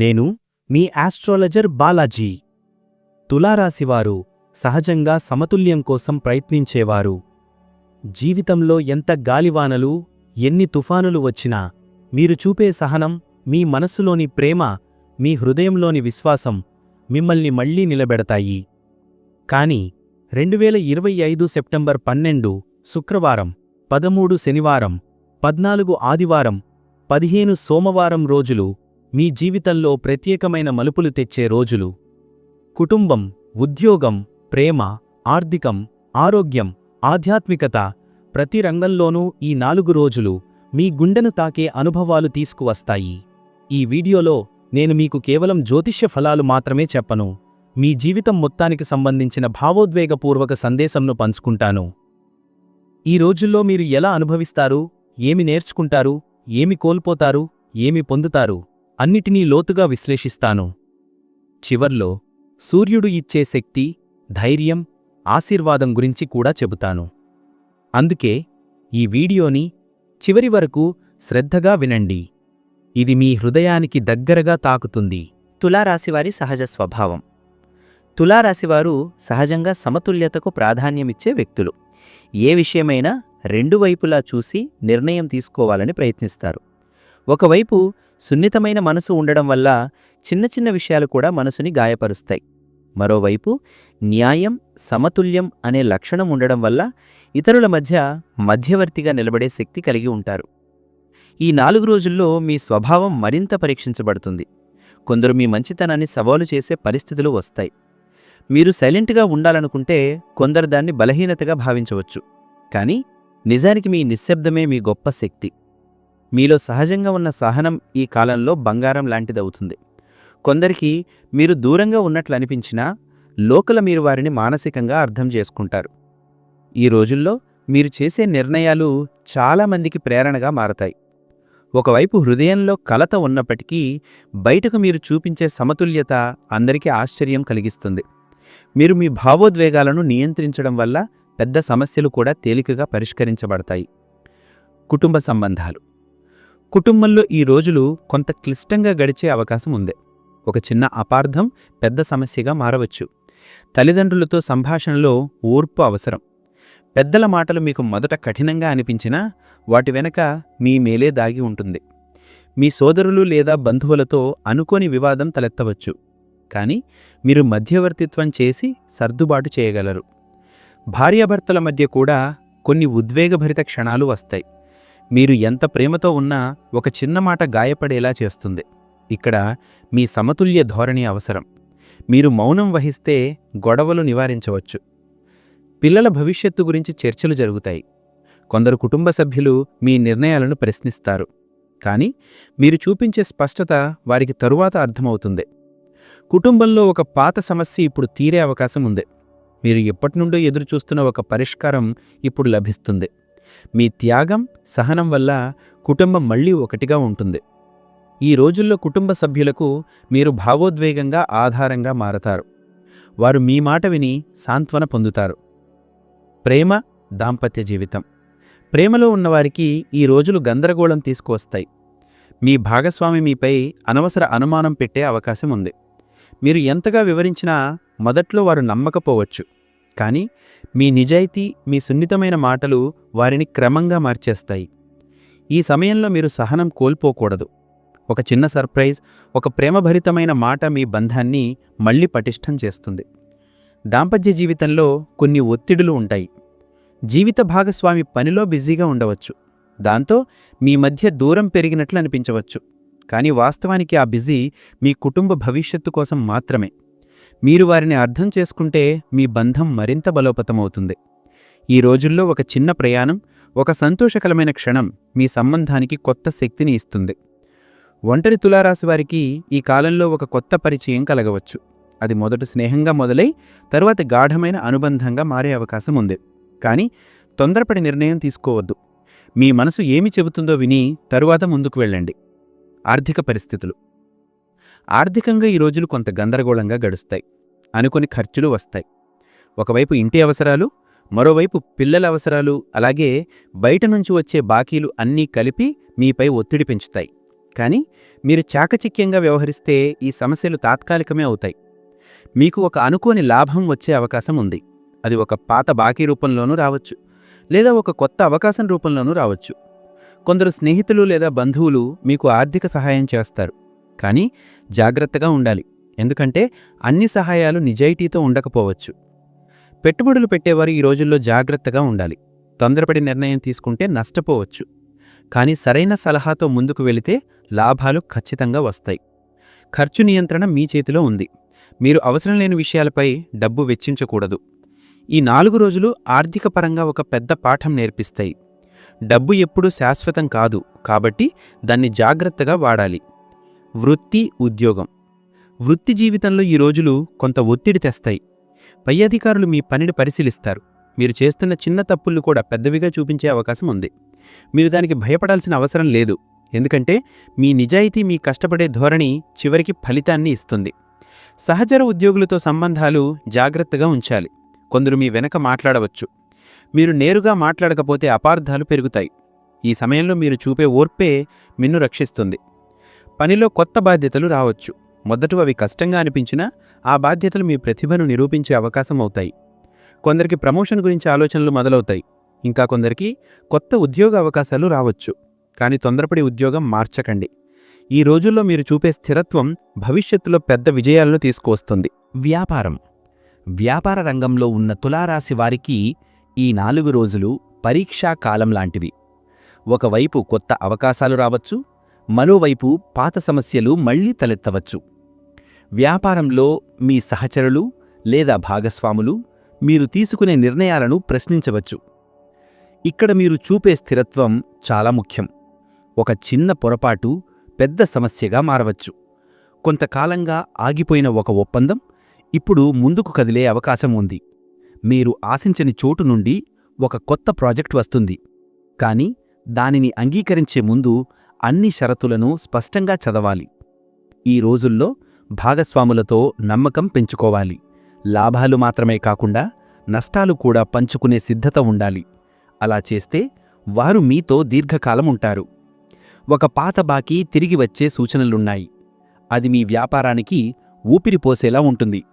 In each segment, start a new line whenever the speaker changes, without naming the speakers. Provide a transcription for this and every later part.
నేను మీ ఆస్ట్రాలజర్ బాలాజీ. తులారాశివారు సహజంగా సమతుల్యం కోసం ప్రయత్నించేవారు. జీవితంలో ఎంత గాలివానలు ఎన్ని తుఫానులు వచ్చినా మీరు చూపే సహనం మీ మనస్సులోని ప్రేమ మీ హృదయంలోని విశ్వాసం మిమ్మల్ని మళ్ళీ నిలబెడతాయి. కాని రెండువేల ఇరవై ఐదు సెప్టెంబర్ పన్నెండు శుక్రవారం పదమూడు శనివారం పద్నాలుగు ఆదివారం పదిహేను సోమవారం రోజులు మీ జీవితంలో ప్రత్యేకమైన మలుపులు తెచ్చే రోజులు. కుటుంబం ఉద్యోగం ప్రేమ ఆర్థికం ఆరోగ్యం ఆధ్యాత్మికత ప్రతి రంగంలోనూ ఈ నాలుగు రోజులు మీ గుండెను తాకే అనుభవాలు తీసుకువస్తాయి. ఈ వీడియోలో నేను మీకు కేవలం జ్యోతిష్య ఫలాలు మాత్రమే చెప్పను. మీ జీవితం మొత్తానికి సంబంధించిన భావోద్వేగపూర్వక సందేశంను పంచుకుంటాను. ఈ రోజుల్లో మీరు ఎలా అనుభవిస్తారు? ఏమి నేర్చుకుంటారు? ఏమి కోల్పోతారు? ఏమి పొందుతారు? అన్నిటినీ లోతుగా విశ్లేషిస్తాను. చివర్లో సూర్యుడు ఇచ్చే శక్తి ధైర్యం ఆశీర్వాదం గురించి కూడా చెబుతాను. అందుకే ఈ వీడియోని చివరి వరకు శ్రద్ధగా వినండి. ఇది మీ హృదయానికి దగ్గరగా తాకుతుంది.
తులారాశివారి సహజ స్వభావం. తులారాశివారు సహజంగా సమతుల్యతకు ప్రాధాన్యమిచ్చే వ్యక్తులు. ఏ విషయమైనా రెండు వైపులా చూసి నిర్ణయం తీసుకోవాలని ప్రయత్నిస్తారు. ఒకవైపు సున్నితమైన మనసు ఉండడం వల్ల చిన్న చిన్న విషయాలు కూడా మనసుని గాయపరుస్తాయి. మరోవైపు న్యాయం సమతుల్యం అనే లక్షణం ఉండడం వల్ల ఇతరుల మధ్య మధ్యవర్తిగా నిలబడే శక్తి కలిగి ఉంటారు. ఈ నాలుగు రోజుల్లో మీ స్వభావం మరింత పరీక్షించబడుతుంది. కొందరు మీ మంచితనాన్ని సవాలు చేసే పరిస్థితులు వస్తాయి. మీరు సైలెంట్గా ఉండాలనుకుంటే కొందరు దాన్ని బలహీనతగా భావించవచ్చు. కానీ నిజానికి మీ నిశ్శబ్దమే మీ గొప్ప శక్తి. మీలో సహజంగా ఉన్న సహనం ఈ కాలంలో బంగారం లాంటిదవుతుంది. కొందరికి మీరు దూరంగా ఉన్నట్లు అనిపించినా లోకల మీరు వారిని మానసికంగా అర్థం చేసుకుంటారు. ఈ రోజుల్లో మీరు చేసే నిర్ణయాలు చాలామందికి ప్రేరణగా మారతాయి. ఒకవైపు హృదయంలో కలత ఉన్నప్పటికీ బయటకు మీరు చూపించే సమతుల్యత అందరికీ ఆశ్చర్యం కలిగిస్తుంది. మీరు మీ భావోద్వేగాలను నియంత్రించడం వల్ల పెద్ద సమస్యలు కూడా తేలికగా పరిష్కరించబడతాయి. కుటుంబ సంబంధాలు. కుటుంబంలో ఈ రోజులు కొంత క్లిష్టంగా గడిచే అవకాశం ఉంది. ఒక చిన్న అపార్థం పెద్ద సమస్యగా మారవచ్చు. తల్లిదండ్రులతో సంభాషణలో ఓర్పు అవసరం. పెద్దల మాటలు మీకు మొదట కఠినంగా అనిపించినా వాటి వెనక మీ మేలే దాగి ఉంటుంది. మీ సోదరులు లేదా బంధువులతో అనుకోని వివాదం తలెత్తవచ్చు. కానీ మీరు మధ్యవర్తిత్వం చేసి సర్దుబాటు చేయగలరు. భార్యాభర్తల మధ్య కూడా కొన్ని ఉద్వేగభరిత క్షణాలు వస్తాయి. మీరు ఎంత ప్రేమతో ఉన్నా ఒక చిన్న మాట గాయపడేలా చేస్తుంది. ఇక్కడ మీ సమతుల్య ధోరణి అవసరం. మీరు మౌనం వహిస్తే గొడవలు నివారించవచ్చు. పిల్లల భవిష్యత్తు గురించి చర్చలు జరుగుతాయి. కొందరు కుటుంబ సభ్యులు మీ నిర్ణయాలను ప్రశ్నిస్తారు. కానీ మీరు చూపించే స్పష్టత వారికి తరువాత అర్థమవుతుంది. కుటుంబంలో ఒక పాత సమస్య ఇప్పుడు తీరే అవకాశం ఉంది. మీరు ఎప్పటినుండో ఎదురుచూస్తున్న ఒక పరిష్కారం ఇప్పుడు లభిస్తుంది. మీ త్యాగం సహనం వల్ల కుటుంబం మళ్ళీ ఒకటిగా ఉంటుంది. ఈ రోజుల్లో కుటుంబ సభ్యులకు మీరు భావోద్వేగంగా ఆధారంగా మారతారు. వారు మీ మాట విని సాంత్వన పొందుతారు. ప్రేమ దాంపత్య జీవితం. ప్రేమలో ఉన్నవారికి ఈ రోజులు గందరగోళం తీసుకువస్తాయి. మీ భాగస్వామి మీపై అనవసర అనుమానం పెట్టే అవకాశం ఉంది. మీరు ఎంతగా వివరించినా మొదట్లో వారు నమ్మకపోవచ్చు. కానీ మీ నిజాయితీ మీ సున్నితమైన మాటలు వారిని క్రమంగా మార్చేస్తాయి. ఈ సమయంలో మీరు సహనం కోల్పోకూడదు. ఒక చిన్న సర్ప్రైజ్ ఒక ప్రేమభరితమైన మాట మీ బంధాన్ని మళ్ళీ పటిష్టం చేస్తుంది. దాంపత్య జీవితంలో కొన్ని ఒత్తిడులు ఉంటాయి. జీవిత భాగస్వామి పనిలో బిజీగా ఉండవచ్చు. దాంతో మీ మధ్య దూరం పెరిగినట్లు అనిపించవచ్చు. కానీ వాస్తవానికి ఆ బిజీ మీ కుటుంబ భవిష్యత్తు కోసం మాత్రమే. మీరు వారిని అర్థం చేసుకుంటే మీ బంధం మరింత బలోపతమవుతుంది. ఈ రోజుల్లో ఒక చిన్న ప్రయాణం ఒక సంతోషకరమైన క్షణం మీ సంబంధానికి కొత్త శక్తిని ఇస్తుంది. ఒంటరి తులారాశి వారికి ఈ కాలంలో ఒక కొత్త పరిచయం కలగవచ్చు. అది మొదట స్నేహంగా మొదలై తరువాత గాఢమైన అనుబంధంగా మారే అవకాశం ఉంది. కానీ తొందరపడి నిర్ణయం తీసుకోవద్దు. మీ మనసు ఏమి చెబుతుందో విని తరువాత ముందుకు వెళ్ళండి. ఆర్థిక పరిస్థితులు. ఆర్థికంగా ఈ రోజులు కొంత గందరగోళంగా గడుస్తాయి. అనుకొని ఖర్చులు వస్తాయి. ఒకవైపు ఇంటి అవసరాలు మరోవైపు పిల్లల అవసరాలు అలాగే బయట నుంచి వచ్చే బాకీలు అన్నీ కలిపి మీపై ఒత్తిడి పెంచుతాయి.
కానీ మీరు చాకచిక్యంగా వ్యవహరిస్తే ఈ సమస్యలు తాత్కాలికమే అవుతాయి. మీకు ఒక అనుకోని లాభం వచ్చే అవకాశం ఉంది. అది ఒక పాత బాకీ రూపంలోనూ రావచ్చు లేదా ఒక కొత్త అవకాశం రూపంలోనూ రావచ్చు. కొందరు స్నేహితులు లేదా బంధువులు మీకు ఆర్థిక సహాయం చేస్తారు. కానీ జాగ్రత్తగా ఉండాలి. ఎందుకంటే అన్ని సహాయాలు నిజాయితీతో ఉండకపోవచ్చు. పెట్టుబడులు పెట్టేవారు ఈ రోజుల్లో జాగ్రత్తగా ఉండాలి. తొందరపడి నిర్ణయం తీసుకుంటే నష్టపోవచ్చు. కానీ సరైన సలహాతో ముందుకు వెళితే లాభాలు ఖచ్చితంగా వస్తాయి. ఖర్చు నియంత్రణ మీ చేతిలో ఉంది. మీరు అవసరం లేని విషయాలపై డబ్బు వెచ్చించకూడదు. ఈ నాలుగు రోజులు ఆర్థిక పరంగా ఒక పెద్ద పాఠం నేర్పిస్తాయి. డబ్బు ఎప్పుడూ శాశ్వతం కాదు కాబట్టి దాన్ని జాగ్రత్తగా వాడాలి. వృత్తి ఉద్యోగం. వృత్తి జీవితంలో ఈ రోజులు కొంత ఒత్తిడి తెస్తాయి. పై అధికారులు మీ పనిని పరిశీలిస్తారు. మీరు చేస్తున్న చిన్న తప్పులు కూడా పెద్దవిగా చూపించే అవకాశం ఉంది. మీరు దానికి భయపడాల్సిన అవసరం లేదు. ఎందుకంటే మీ నిజాయితీ మీ కష్టపడే ధోరణి చివరికి ఫలితాన్ని ఇస్తుంది. సహచర ఉద్యోగులతో సంబంధాలు జాగ్రత్తగా ఉంచాలి. కొందరు మీ వెనక మాట్లాడవచ్చు. మీరు నేరుగా మాట్లాడకపోతే అపార్థాలు పెరుగుతాయి. ఈ సమయంలో మీరు చూపే ఓర్పే మిన్ను రక్షిస్తుంది. పనిలో కొత్త బాధ్యతలు రావచ్చు. మొదట అవి కష్టంగా అనిపించినా ఆ బాధ్యతలు మీ ప్రతిభను నిరూపించే అవకాశం అవుతాయి. కొందరికి ప్రమోషన్ గురించి ఆలోచనలు మొదలవుతాయి. ఇంకా కొందరికి కొత్త ఉద్యోగ అవకాశాలు రావచ్చు. కానీ తొందరపడి ఉద్యోగం మార్చకండి. ఈ రోజుల్లో మీరు చూపే స్థిరత్వం భవిష్యత్తులో పెద్ద విజయాలను తీసుకువస్తుంది.
వ్యాపారం. వ్యాపార రంగంలో ఉన్న తులారాశి వారికి ఈ నాలుగు రోజులు పరీక్షా కాలం లాంటివి. ఒకవైపు కొత్త అవకాశాలు రావచ్చు మరోవైపు పాత సమస్యలు మళ్ళీ తలెత్తవచ్చు. వ్యాపారంలో మీ సహచరులు లేదా భాగస్వాములు మీరు తీసుకునే నిర్ణయాలను ప్రశ్నించవచ్చు. ఇక్కడ మీరు చూపే స్థిరత్వం చాలా ముఖ్యం. ఒక చిన్న పొరపాటు పెద్ద సమస్యగా మారవచ్చు. కొంతకాలంగా ఆగిపోయిన ఒక ఒప్పందం ఇప్పుడు ముందుకు కదిలే అవకాశం ఉంది. మీరు ఆశించని చోటు నుండి ఒక కొత్త ప్రాజెక్ట్ వస్తుంది. కానీ దానిని అంగీకరించే ముందు అన్ని షరతులను స్పష్టంగా చదవాలి. ఈ రోజుల్లో భాగస్వాములతో నమ్మకం పెంచుకోవాలి. లాభాలు మాత్రమే కాకుండా నష్టాలు కూడా పంచుకునే సిద్ధత ఉండాలి. అలా చేస్తే వారు మీతో దీర్ఘకాలం ఉంటారు. ఒక పాత బాకీ తిరిగి వచ్చే సూచనలున్నాయి. అది మీ వ్యాపారానికి ఊపిరిపోసేలా ఉంటుంది.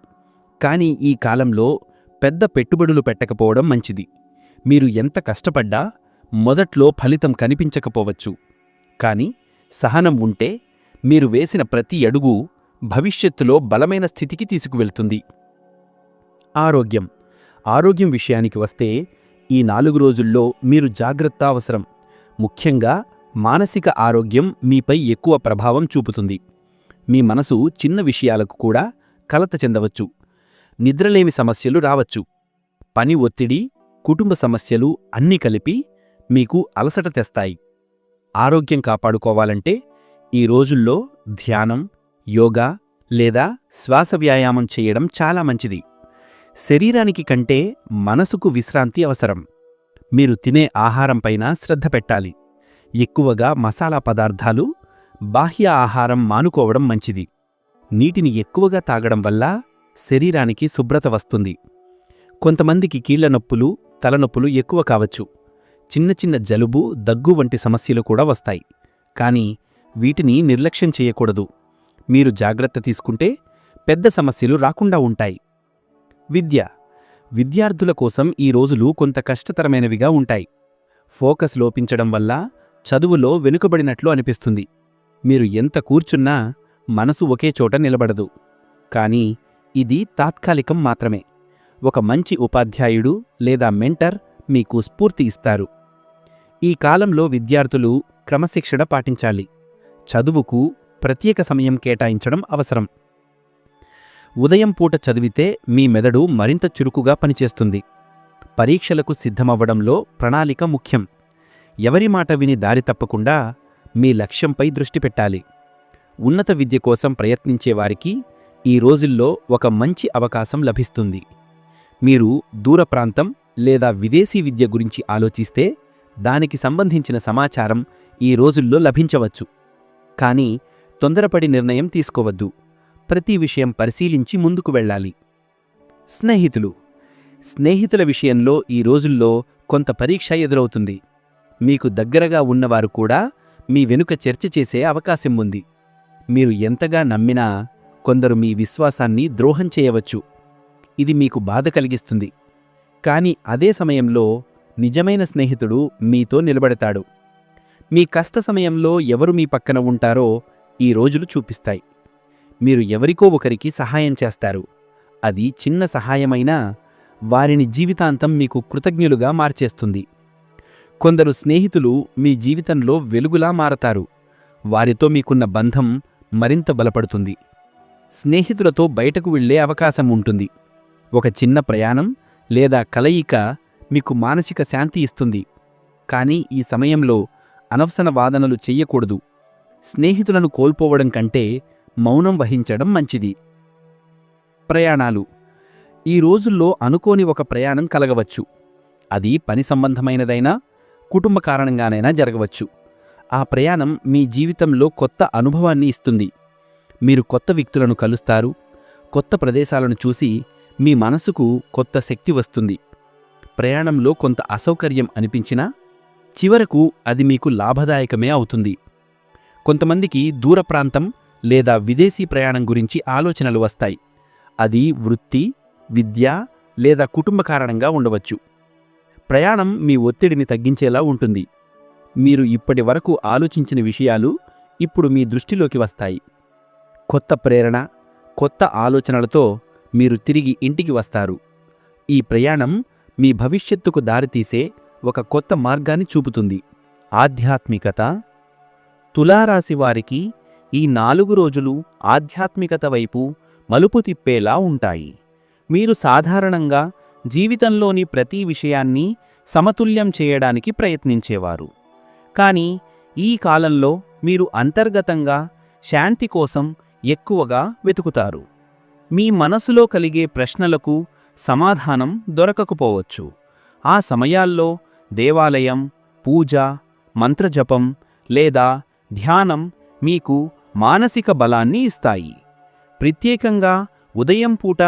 కానీ ఈ కాలంలో పెద్ద పెట్టుబడులు పెట్టకపోవడం మంచిది. మీరు ఎంత కష్టపడ్డా మొదట్లో ఫలితం కనిపించకపోవచ్చు. కానీ సహనం ఉంటే మీరు వేసిన ప్రతి అడుగు భవిష్యత్తులో బలమైన స్థితికి తీసుకువెళ్తుంది.
ఆరోగ్యం. ఆరోగ్యం విషయానికి వస్తే ఈ నాలుగు రోజుల్లో మీరు జాగ్రత్త అవసరం ముఖ్యంగా మానసిక ఆరోగ్యం మీపై ఎక్కువ ప్రభావం చూపుతుంది. మీ మనసు చిన్న విషయాలకు కూడా కలత చెందవచ్చు. నిద్రలేమి సమస్యలు రావచ్చు. పని ఒత్తిడి కుటుంబ సమస్యలు అన్నీ కలిపి మీకు అలసట తెస్తాయి. ఆరోగ్యం కాపాడుకోవాలంటే ఈ రోజుల్లో ధ్యానం యోగా లేదా శ్వాస వ్యాయామం చేయడం చాలా మంచిది. శరీరానికి కంటే మనసుకు విశ్రాంతి అవసరం. మీరు తినే ఆహారంపైన శ్రద్ధ పెట్టాలి. ఎక్కువగా మసాలా పదార్థాలు బాహ్య ఆహారం మానుకోవడం మంచిది. నీటిని ఎక్కువగా తాగడం వల్ల శరీరానికి శుభ్రత వస్తుంది. కొంతమందికి కీళ్ళ నొప్పులు తలనొప్పులు ఎక్కువ కావచ్చు. చిన్న చిన్న జలుబు దగ్గు వంటి సమస్యలు కూడా వస్తాయి. కానీ వీటిని నిర్లక్ష్యం చేయకూడదు. మీరు జాగ్రత్త తీసుకుంటే పెద్ద సమస్యలు రాకుండా ఉంటాయి. విద్య. విద్యార్థుల కోసం ఈ రోజులు కొంత కష్టతరమైనవిగా ఉంటాయి. ఫోకస్ లోపించడం వల్ల చదువులో వెనుకబడినట్లు అనిపిస్తుంది. మీరు ఎంత కూర్చున్నా మనసు ఒకే చోట నిలబడదు. కానీ ఇది తాత్కాలికం మాత్రమే. ఒక మంచి ఉపాధ్యాయుడు లేదా మెంటర్ మీకు స్ఫూర్తి ఇస్తారు. ఈ కాలంలో విద్యార్థులు క్రమశిక్షణ పాటించాలి. చదువుకు ప్రత్యేక సమయం కేటాయించడం అవసరం. ఉదయం పూట చదివితే మీ మెదడు మరింత చురుకుగా పనిచేస్తుంది. పరీక్షలకు సిద్ధమవ్వడంలో ప్రణాళిక ముఖ్యం. ఎవరి మాట విని దారి తప్పకుండా మీ లక్ష్యంపై దృష్టి పెట్టాలి. ఉన్నత విద్య కోసం ప్రయత్నించేవారికి ఈ రోజుల్లో ఒక మంచి అవకాశం లభిస్తుంది. మీరు దూర ప్రాంతం లేదా విదేశీ విద్య గురించి ఆలోచిస్తే దానికి సంబంధించిన సమాచారం ఈ రోజుల్లో లభించవచ్చు. కానీ తొందరపడి నిర్ణయం తీసుకోవద్దు. ప్రతి విషయం పరిశీలించి ముందుకు వెళ్ళాలి. స్నేహితులు. స్నేహితుల విషయంలో ఈ రోజుల్లో కొంత పరీక్ష ఎదురవుతుంది. మీకు దగ్గరగా ఉన్నవారు కూడా మీ వెనుక చర్చ చేసే అవకాశం ఉంది. మీరు ఎంతగా నమ్మినా కొందరు మీ విశ్వాసాన్ని ద్రోహం చేయవచ్చు. ఇది మీకు బాధ కలిగిస్తుంది. కానీ అదే సమయంలో నిజమైన స్నేహితుడు మీతో నిలబడతాడు. మీ కష్ట సమయంలో ఎవరు మీ పక్కన ఉంటారో ఈ రోజులు చూపిస్తాయి. మీరు ఎవరికో ఒకరికి సహాయం చేస్తారు. అది చిన్న సహాయమైనా వారిని జీవితాంతం మీకు కృతజ్ఞులుగా మార్చేస్తుంది. కొందరు స్నేహితులు మీ జీవితంలో వెలుగులా మారతారు. వారితో మీకున్న బంధం మరింత బలపడుతుంది. స్నేహితులతో బయటకు వెళ్ళే అవకాశం ఉంటుంది. ఒక చిన్న ప్రయాణం లేదా కలయిక మీకు మానసిక శాంతి ఇస్తుంది. కానీ ఈ సమయంలో అనవసర వాదనలు చెయ్యకూడదు. స్నేహితులను కోల్పోవడం కంటే మౌనం వహించడం మంచిది. ప్రయాణాలు. ఈ రోజుల్లో అనుకోని ఒక ప్రయాణం కలగవచ్చు. అది పని సంబంధమైనదైనా కుటుంబ కారణంగానైనా జరగవచ్చు. ఆ ప్రయాణం మీ జీవితంలో కొత్త అనుభవాన్ని ఇస్తుంది. మీరు కొత్త వ్యక్తులను కలుస్తారు కొత్త ప్రదేశాలను చూసి మీ మనసుకు కొత్త శక్తి వస్తుంది. ప్రయాణంలో కొంత అసౌకర్యం అనిపించినా చివరకు అది మీకు లాభదాయకమే అవుతుంది. కొంతమందికి దూర ప్రాంతం లేదా విదేశీ ప్రయాణం గురించి ఆలోచనలు వస్తాయి. అది వృత్తి విద్య లేదా కుటుంబ కారణంగా ఉండవచ్చు. ప్రయాణం మీ ఒత్తిడిని తగ్గించేలా ఉంటుంది. మీరు ఇప్పటి వరకు ఆలోచించిన విషయాలు ఇప్పుడు మీ దృష్టిలోకి వస్తాయి. కొత్త ప్రేరణ కొత్త ఆలోచనలతో మీరు తిరిగి ఇంటికి వస్తారు. ఈ ప్రయాణం మీ భవిష్యత్తుకు దారితీసే ఒక కొత్త మార్గాన్ని చూపుతుంది.
ఆధ్యాత్మికత. తులారాశి వారికి ఈ నాలుగు రోజులు ఆధ్యాత్మికత వైపు మలుపు తిప్పేలా ఉంటాయి. మీరు సాధారణంగా జీవితంలోని ప్రతి విషయాన్ని సమతుల్యం చేయడానికి ప్రయత్నించేవారు. కానీ ఈ కాలంలో మీరు అంతర్గతంగా శాంతి కోసం ఎక్కువగా వెతుకుతారు. మీ మనసులో కలిగే ప్రశ్నలకు సమాధానం దొరకకపోవచ్చు. ఆ సమయాల్లో దేవాలయం పూజ మంత్రజపం లేదా ధ్యానం మీకు మానసిక బలాన్ని ఇస్తాయి. ప్రత్యేకంగా ఉదయం పూట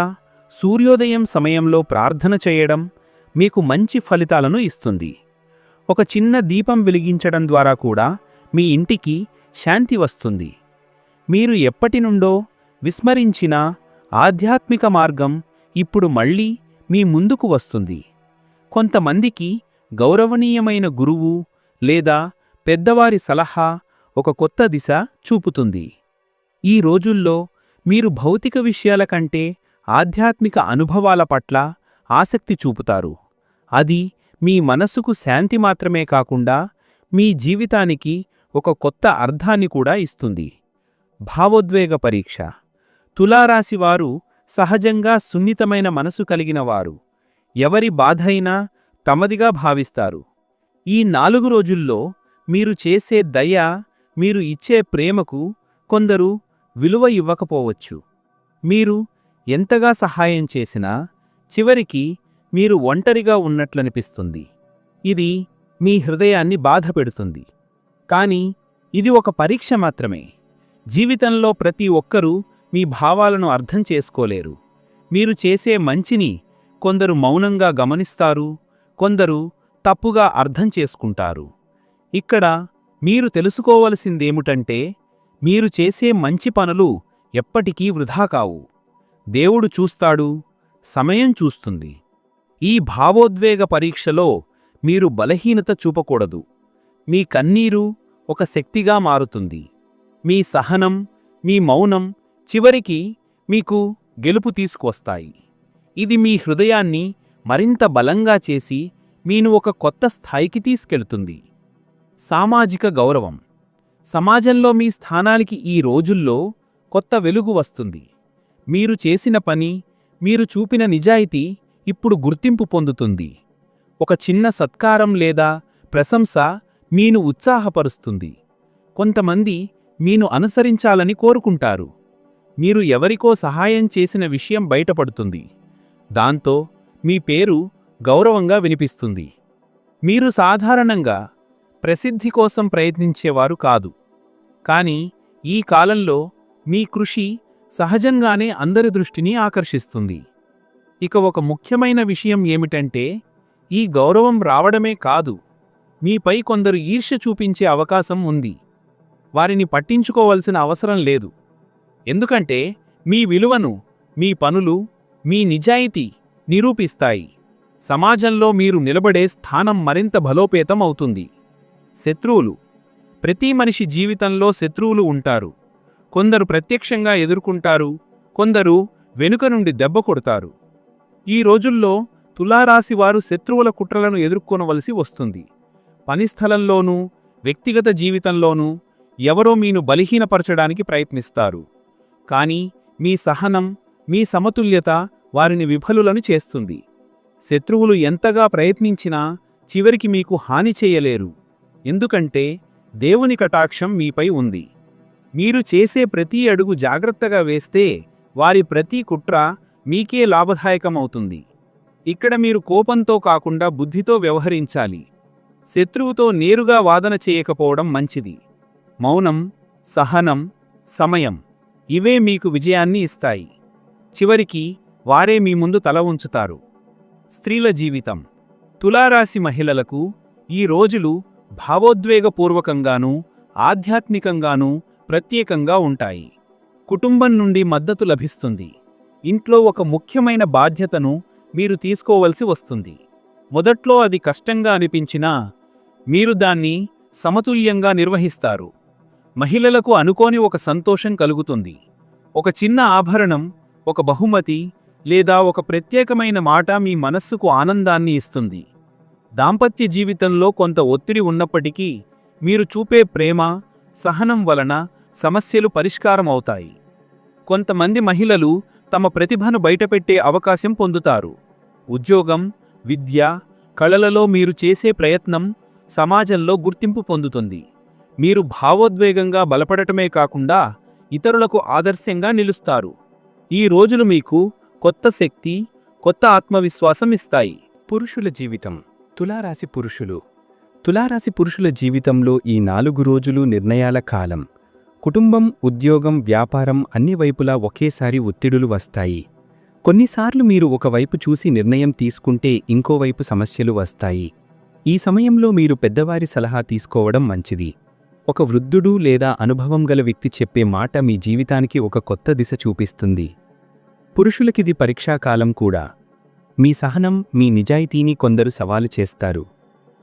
సూర్యోదయం సమయంలో ప్రార్థన చేయడం మీకు మంచి ఫలితాలను ఇస్తుంది. ఒక చిన్న దీపం వెలిగించడం ద్వారా కూడా మీ ఇంటికి శాంతి వస్తుంది. మీరు ఎప్పటి నుండో విస్మరించిన ఆధ్యాత్మిక మార్గం ఇప్పుడు మళ్ళీ మీ ముందుకు వస్తుంది. కొంతమందికి గౌరవనీయమైన గురువు లేదా పెద్దవారి సలహా ఒక కొత్త దిశ చూపుతుంది. ఈ రోజుల్లో మీరు భౌతిక విషయాల కంటే ఆధ్యాత్మిక అనుభవాల పట్ల ఆసక్తి చూపుతారు. అది మీ మనస్సుకు శాంతి మాత్రమే కాకుండా మీ జీవితానికి ఒక కొత్త అర్థాన్ని కూడా ఇస్తుంది. భావోద్వేగ పరీక్ష. తులారాశివారు సహజంగా సున్నితమైన మనసు కలిగినవారు ఎవరి బాధైనా తమదిగా భావిస్తారు. ఈ నాలుగు రోజుల్లో మీరు చేసే దయ మీరు ఇచ్చే ప్రేమకు కొందరు విలువ ఇవ్వకపోవచ్చు. మీరు ఎంతగా సహాయం చేసినా చివరికి మీరు ఒంటరిగా ఉన్నట్లనిపిస్తుంది. ఇది మీ హృదయాన్ని బాధపెడుతుంది కానీ ఇది ఒక పరీక్ష మాత్రమే. జీవితంలో ప్రతి ఒక్కరూ మీ భావాలను అర్థం చేసుకోలేరు. మీరు చేసే మంచిని కొందరు మౌనంగా గమనిస్తారు కొందరు తప్పుగా అర్థం చేసుకుంటారు. ఇక్కడ మీరు తెలుసుకోవలసిందేమిటంటే మీరు చేసే మంచి పనులు ఎప్పటికీ వృధా కావు. దేవుడు చూస్తాడు సమయం చూస్తుంది. ఈ భావోద్వేగ పరీక్షలో మీరు బలహీనత చూపకూడదు. మీ కన్నీరు ఒక శక్తిగా మారుతుంది. మీ సహనం మీ మౌనం చివరికి మీకు గెలుపు తీసుకువస్తాయి. ఇది మీ హృదయాన్ని మరింత బలంగా చేసి మీను ఒక కొత్త స్థాయికి తీసుకెళ్తుంది. సామాజిక గౌరవం. సమాజంలో మీ స్థానానికి ఈ రోజుల్లో కొత్త వెలుగు వస్తుంది. మీరు చేసిన పని మీరు చూపిన నిజాయితీ ఇప్పుడు గుర్తింపు పొందుతుంది. ఒక చిన్న సత్కారం లేదా ప్రశంస మీను ఉత్సాహపరుస్తుంది. కొంతమంది మీను అనుసరించాలని కోరుకుంటారు. మీరు ఎవరికో సహాయం చేసిన విషయం బయటపడుతుంది. దాంతో మీ పేరు గౌరవంగా వినిపిస్తుంది. మీరు సాధారణంగా ప్రసిద్ధి కోసం ప్రయత్నించేవారు కాదు. కానీ ఈ కాలంలో మీ కృషి సహజంగానే అందరి దృష్టిని ఆకర్షిస్తుంది. ఇక ఒక ముఖ్యమైన విషయం ఏమిటంటే ఈ గౌరవం రావడమే కాదు మీపై కొందరు ఈర్ష్య చూపించే అవకాశం ఉంది. వారిని పట్టించుకోవలసిన అవసరం లేదు. ఎందుకంటే మీ విలువను మీ పనులు మీ నిజాయితీ నిరూపిస్తాయి. సమాజంలో మీరు నిలబడే స్థానం మరింత బలోపేతం అవుతుంది. శత్రువులు. ప్రతి మనిషి జీవితంలో శత్రువులు ఉంటారు. కొందరు ప్రత్యక్షంగా ఎదుర్కొంటారు కొందరు వెనుక నుండి దెబ్బ కొడతారు. ఈ రోజుల్లో తులారాశివారు శత్రువుల కుట్రలను ఎదుర్కొనవలసి వస్తుంది. పనిస్థలంలోనూ వ్యక్తిగత జీవితంలోనూ ఎవరో మీను బలహీనపరచడానికి ప్రయత్నిస్తారు. కానీ మీ సహనం మీ సమతుల్యత వారిని విఫలులను చేస్తుంది. శత్రువులు ఎంతగా ప్రయత్నించినా చివరికి మీకు హాని చేయలేరు. ఎందుకంటే దేవుని కటాక్షం మీపై ఉంది. మీరు చేసే ప్రతి అడుగు జాగ్రత్తగా వేస్తే వారి ప్రతి కుట్ర మీకే లాభదాయకమవుతుంది. ఇక్కడ మీరు కోపంతో కాకుండా బుద్ధితో వ్యవహరించాలి. శత్రువుతో నేరుగా వాదన చేయకపోవడం మంచిది. మౌనం సహనం సమయం. ఇవే మీకు విజయాన్ని ఇస్తాయి. చివరికి వారే మీ ముందు తల ఉంచుతారు. స్త్రీల జీవితం. తులారాశి మహిళలకు ఈ రోజులు భావోద్వేగపూర్వకంగానూ ఆధ్యాత్మికంగానూ ప్రత్యేకంగా ఉంటాయి. కుటుంబం నుండి మద్దతు లభిస్తుంది. ఇంట్లో ఒక ముఖ్యమైన బాధ్యతను మీరు తీసుకోవలసి వస్తుంది. మొదట్లో అది కష్టంగా అనిపించినా మీరు దాన్ని సమతుల్యంగా నిర్వహిస్తారు. మహిళలకు అనుకోని ఒక సంతోషం కలుగుతుంది. ఒక చిన్న ఆభరణం ఒక బహుమతి లేదా ఒక ప్రత్యేకమైన మాట మీ మనస్సుకు ఆనందాన్ని ఇస్తుంది. దాంపత్య జీవితంలో కొంత ఒత్తిడి ఉన్నప్పటికీ మీరు చూపే ప్రేమ సహనం వలన సమస్యలు పరిష్కారం అవుతాయి. కొంతమంది మహిళలు తమ ప్రతిభను బయటపెట్టే అవకాశం పొందుతారు. ఉద్యోగం విద్య కళలలో మీరు చేసే ప్రయత్నం సమాజంలో గుర్తింపు పొందుతుంది. మీరు భావోద్వేగంగా బలపడటమే కాకుండా ఇతరులకు ఆదర్శంగా నిలుస్తారు. ఈ రోజులు మీకు కొత్త శక్తి కొత్త ఆత్మవిశ్వాసం ఇస్తాయి.
పురుషుల జీవితం. తులారాశి పురుషులు. తులారాశి పురుషుల జీవితంలో ఈ నాలుగు రోజులు నిర్ణయాల కాలం. కుటుంబం ఉద్యోగం వ్యాపారం అన్ని వైపులా ఒకేసారి ఒత్తిడులు వస్తాయి. కొన్నిసార్లు మీరు ఒకవైపు చూసి నిర్ణయం తీసుకుంటే ఇంకోవైపు సమస్యలు వస్తాయి. ఈ సమయంలో మీరు పెద్దవారి సలహా తీసుకోవడం మంచిది. ఒక వృద్ధుడు లేదా అనుభవం గల వ్యక్తి చెప్పే మాట మీ జీవితానికి ఒక కొత్త దిశ చూపిస్తుంది. పురుషులకిది పరీక్షాకాలం కూడా. మీ సహనం మీ నిజాయితీని కొందరు సవాలు చేస్తారు.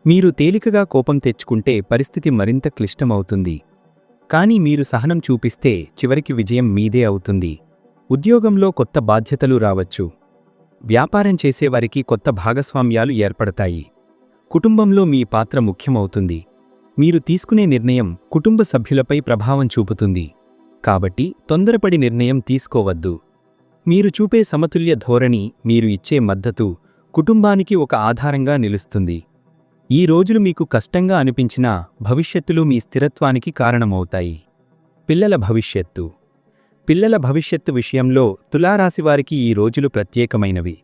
మీరు తేలికగా కోపం తెచ్చుకుంటే పరిస్థితి మరింత క్లిష్టమవుతుంది. కానీ మీరు సహనం చూపిస్తే చివరికి విజయం మీదే అవుతుంది. ఉద్యోగంలో కొత్త బాధ్యతలు రావచ్చు. వ్యాపారం చేసేవారికి కొత్త భాగస్వామ్యాలు ఏర్పడతాయి. కుటుంబంలో మీ పాత్ర ముఖ్యమవుతుంది. మీరు తీసుకునే నిర్ణయం కుటుంబ సభ్యులపై ప్రభావం చూపుతుంది. కాబట్టి తొందరపడి నిర్ణయం తీసుకోవద్దు. మీరు చూపే సమతుల్య ధోరణి మీరు ఇచ్చే మద్దతు కుటుంబానికి ఒక ఆధారంగా నిలుస్తుంది. ఈ రోజులు మీకు కష్టంగా అనిపించినా భవిష్యత్తులో మీ స్థిరత్వానికి కారణమవుతాయి. పిల్లల భవిష్యత్తు. పిల్లల భవిష్యత్తు విషయంలో తులారాశివారికి ఈ రోజులు ప్రత్యేకమైనవి.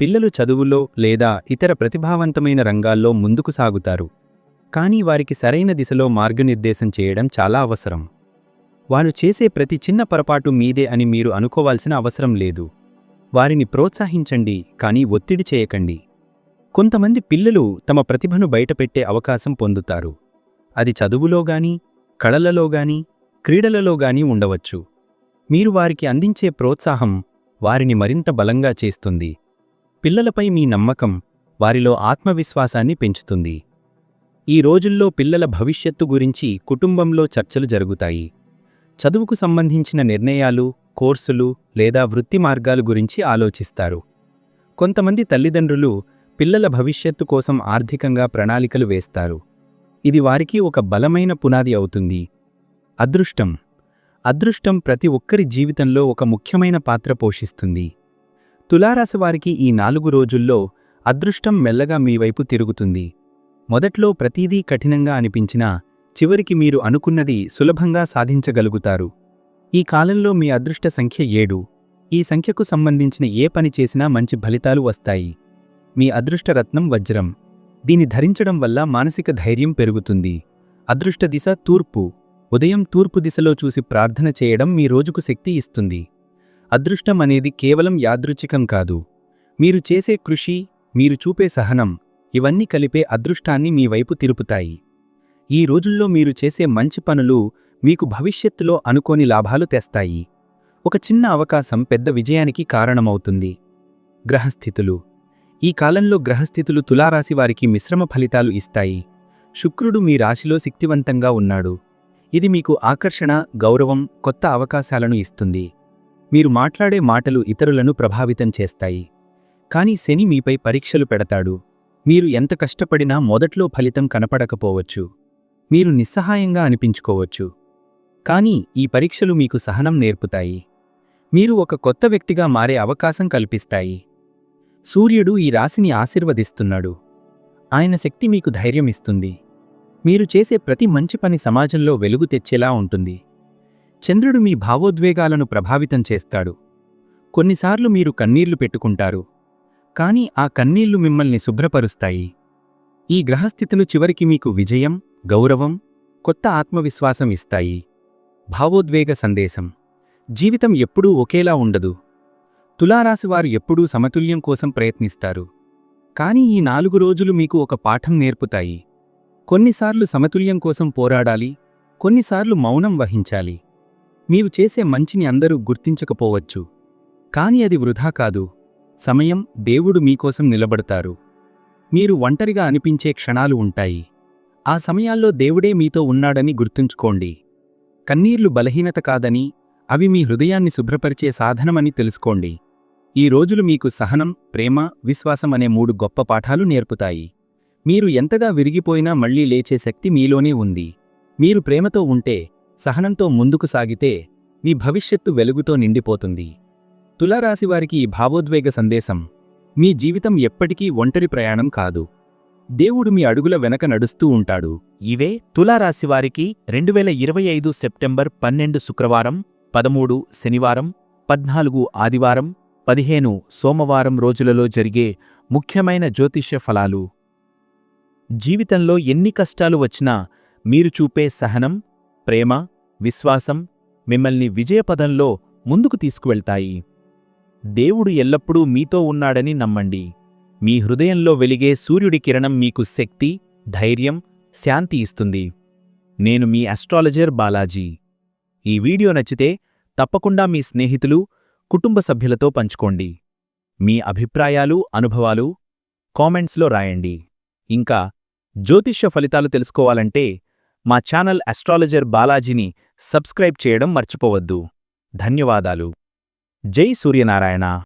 పిల్లలు చదువులో లేదా ఇతర ప్రతిభావంతమైన రంగాల్లో ముందుకు సాగుతారు. కానీ వారికి సరైన దిశలో మార్గనిర్దేశం చేయడం చాలా అవసరం. వారు చేసే ప్రతి చిన్న పొరపాటు మీదే అని మీరు అనుకోవాల్సిన అవసరం లేదు. వారిని ప్రోత్సహించండి కానీ ఒత్తిడి చేయకండి. కొంతమంది పిల్లలు తమ ప్రతిభను బయటపెట్టే అవకాశం పొందుతారు. అది చదువులోగాని కళలలోగాని క్రీడలలోగాని ఉండవచ్చు. మీరు వారికి అందించే ప్రోత్సాహం వారిని మరింత బలంగా చేస్తుంది. పిల్లలపై మీ నమ్మకం వారిలో ఆత్మవిశ్వాసాన్ని పెంచుతుంది. ఈ రోజుల్లో పిల్లల భవిష్యత్తు గురించి కుటుంబంలో చర్చలు జరుగుతాయి. చదువుకు సంబంధించిన నిర్ణయాలు కోర్సులు లేదా వృత్తి మార్గాలు గురించి ఆలోచిస్తారు. కొంతమంది తల్లిదండ్రులు పిల్లల భవిష్యత్తు కోసం ఆర్థికంగా ప్రణాళికలు వేస్తారు. ఇది వారికి ఒక బలమైన పునాది అవుతుంది. అదృష్టం. అదృష్టం ప్రతి ఒక్కరి జీవితంలో ఒక ముఖ్యమైన పాత్ర పోషిస్తుంది. తులారాశివారికి ఈ నాలుగు రోజుల్లో అదృష్టం మెల్లగా మీ వైపు తిరుగుతుంది. మొదట్లో ప్రతీదీ కఠినంగా అనిపించినా చివరికి మీరు అనుకున్నది సులభంగా సాధించగలుగుతారు. ఈ కాలంలో మీ అదృష్ట సంఖ్య ఏడు. ఈ సంఖ్యకు సంబంధించిన ఏ పని చేసినా మంచి ఫలితాలు వస్తాయి. మీ అదృష్టరత్నం వజ్రం. దీని ధరించడం వల్ల మానసిక ధైర్యం పెరుగుతుంది. అదృష్ట దిశ తూర్పు. ఉదయం తూర్పు దిశలో చూసి ప్రార్థన చేయడం మీ రోజుకు శక్తి ఇస్తుంది. అదృష్టం అనేది కేవలం యాదృచ్ఛికం కాదు. మీరు చేసే కృషి మీరు చూపే సహనం ఇవన్నీ కలిపే అదృష్టాన్ని మీ వైపు తిరుపుతాయి. ఈ రోజుల్లో మీరు చేసే మంచి పనులు
మీకు భవిష్యత్తులో అనుకోని లాభాలు తెస్తాయి. ఒక చిన్న అవకాశం పెద్ద విజయానికి కారణమవుతుంది. గ్రహస్థితులు. ఈ కాలంలో గ్రహస్థితులు తులారాశి వారికి మిశ్రమ ఫలితాలు ఇస్తాయి. శుక్రుడు మీ రాశిలో శక్తివంతంగా ఉన్నాడు. ఇది మీకు ఆకర్షణ గౌరవం కొత్త అవకాశాలను ఇస్తుంది. మీరు మాట్లాడే మాటలు ఇతరులను ప్రభావితం చేస్తాయి. కానీ శని మీపై పరీక్షలు పెడతాడు. మీరు ఎంత కష్టపడినా మొదట్లో ఫలితం కనపడకపోవచ్చు. మీరు నిస్సహాయంగా అనిపించుకోవచ్చు. కానీ ఈ పరీక్షలు మీకు సహనం నేర్పుతాయి. మీరు ఒక కొత్త వ్యక్తిగా మారే అవకాశం కల్పిస్తాయి. సూర్యుడు ఈ రాశిని ఆశీర్వదిస్తున్నాడు. ఆయన శక్తి మీకు ధైర్యం ఇస్తుంది. మీరు చేసే ప్రతి మంచి పని సమాజంలో వెలుగు తెచ్చేలా ఉంటుంది. చంద్రుడు మీ భావోద్వేగాలను ప్రభావితం చేస్తాడు. కొన్నిసార్లు మీరు కన్నీళ్ళు పెట్టుకుంటారు. కానీ ఆ కన్నీళ్ళు మిమ్మల్ని శుభ్రపరుస్తాయి. ఈ గ్రహస్థితులు చివరికి మీకు విజయం గౌరవం కొత్త ఆత్మవిశ్వాసం ఇస్తాయి. భావోద్వేగ సందేశం. జీవితం ఎప్పుడూ ఒకేలా ఉండదు. తులారాశివారు ఎప్పుడూ సమతుల్యం కోసం ప్రయత్నిస్తారు. కానీ ఈ నాలుగు రోజులు మీకు ఒక పాఠం నేర్పుతాయి. కొన్నిసార్లు సమతుల్యం కోసం పోరాడాలి కొన్నిసార్లు మౌనం వహించాలి. మీరు చేసే మంచిని అందరూ గుర్తించకపోవచ్చు. కాని అది వృధా కాదు. సమయం దేవుడు మీకోసం నిలబడతారు. మీరు ఒంటరిగా అనిపించే క్షణాలు ఉంటాయి. ఆ సమయాల్లో దేవుడే మీతో ఉన్నాడని గుర్తుంచుకోండి. కన్నీర్లు బలహీనత కాదని అవి మీ హృదయాన్ని శుభ్రపరిచే సాధనమని తెలుసుకోండి. ఈ రోజులు మీకు సహనం ప్రేమ విశ్వాసం అనే మూడు గొప్ప పాఠాలు నేర్పుతాయి. మీరు ఎంతగా విరిగిపోయినా మళ్ళీ లేచే శక్తి మీలోనే ఉంది. మీరు ప్రేమతో ఉంటే సహనంతో ముందుకు సాగితే మీ భవిష్యత్తు వెలుగుతో నిండిపోతుంది. తులారాశివారికి ఈ భావోద్వేగ సందేశం. మీ జీవితం ఎప్పటికీ ఒంటరి ప్రయాణం కాదు. దేవుడు మీ అడుగుల వెనక నడుస్తూ ఉంటాడు.
ఇవే తులారాశివారికి రెండు వేల ఇరవై ఐదు సెప్టెంబర్ పన్నెండు శుక్రవారం పదమూడు శనివారం పద్నాలుగు ఆదివారం పదిహేను సోమవారం రోజులలో జరిగే ముఖ్యమైన జ్యోతిష్య ఫలాలు. జీవితంలో ఎన్ని కష్టాలు వచ్చినా మీరు చూపే సహనం ప్రేమ విశ్వాసం మిమ్మల్ని విజయపదంలో ముందుకు తీసుకువెళ్తాయి. దేవుడు ఎల్లప్పుడూ మీతో ఉన్నాడని నమ్మండి. మీ హృదయంలో వెలిగే సూర్యుడి కిరణం మీకు శక్తి ధైర్యం శాంతి ఇస్తుంది. నేను మీ అస్ట్రాలజర్ బాలాజీ. ఈ వీడియో నచ్చితే తప్పకుండా మీ స్నేహితులు కుటుంబ సభ్యులతో పంచుకోండి. మీ అభిప్రాయాలు అనుభవాలు కామెంట్స్లో రాయండి. ఇంకా జ్యోతిష్య ఫలితాలు తెలుసుకోవాలంటే మా ఛానల్ అస్ట్రాలజర్ బాలాజీని సబ్స్క్రైబ్ చేయడం మర్చిపోవద్దు. ధన్యవాదాలు. జై సూర్యనారాయణ.